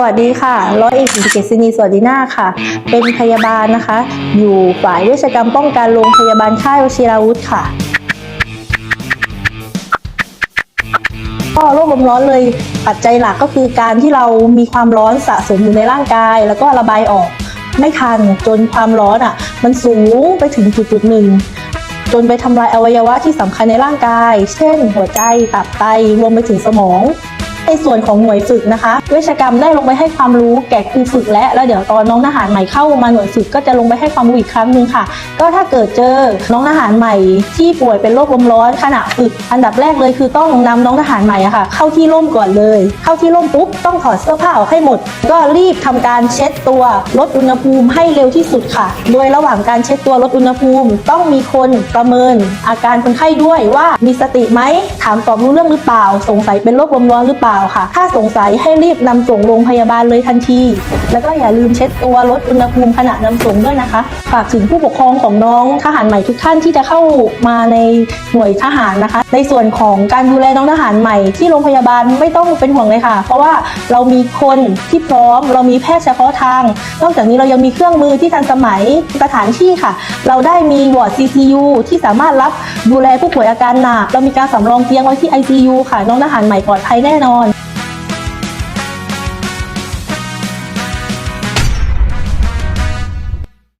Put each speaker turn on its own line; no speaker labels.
สวัสดีค่ะ ร้อยเอกสิเกษินีสวัสดีน้าค่ะ เป็นพยาบาลนะคะ อยู่ฝ่ายเวชกรรมป้องกันโรงพยาบาลค่ายวชิราวุธค่ะ ก็โรคลมร้อนเลยปัจจัยหลักก็คือการที่เรามีความร้อนสะสมอยู่ในร่างกาย แล้วก็ระบายออกไม่ทันจนความร้อนอะ มันสูงไปถึงจุดจุดๆหนึ่งจนไปทำลายอวัยวะที่สำคัญในร่างกาย เช่น หัวใจ ตับไต รวมไปถึงสมอง ในส่วนของหน่วยฝึกนะคะ เวชกรรมได้ลงไปให้ความรู้แก่ครูฝึกและแล้วเดี๋ยวตอนน้องทหารใหม่เข้ามาหน่วยฝึกก็จะลงไปให้ความรู้อีกครั้งหนึ่งค่ะ ก็ถ้าเกิดเจอน้องทหารใหม่ที่ป่วยเป็นโรคลมร้อนขณะฝึก อันดับแรกเลยคือต้องนำน้องทหารใหม่อะค่ะ เข้าที่ร่มก่อนเลย เข้าที่ร่มปุ๊บต้องถอดเสื้อผ้าออกให้หมด ก็รีบทำการเช็ดตัวลดอุณหภูมิให้เร็วที่สุดค่ะ โดยระหว่างการเช็ดตัวลดอุณหภูมิ ต้องมีคนประเมิน อาการคนไข้ด้วยว่ามีสติไหมถามตอบรู้เรื่องหรือเปล่า สงสัยเป็นโรคลมร้อนหรือเปล่าค่ะ ถ้าสงสัยให้รีบนำส่งโรงพยาบาลเลยทันที แล้วก็อย่าลืมเช็ดตัวลดอุณหภูมิขณะนำส่งด้วยนะคะ ฝากถึงผู้ปกครองของน้องทหารใหม่ทุกท่านที่จะเข้ามาในหน่วยทหารนะคะ ในส่วนของการดูแลน้องทหารใหม่ที่โรงพยาบาลไม่ต้องเป็นห่วงเลยค่ะ เพราะว่าเรามีคนที่พร้อม เรามีแพทย์เฉพาะทาง นอกจากนี้เรายังมีเครื่องมือที่ทันสมัยสถานที่ค่ะ เราได้มีวอร์ด CCU ที่สามารถรับดูแลผู้ป่วยอาการหนักเรามีการสำรองเตียงไว้ที่ ICU ค่ะน้องทหารใหม่ปลอดภัยแน่นอน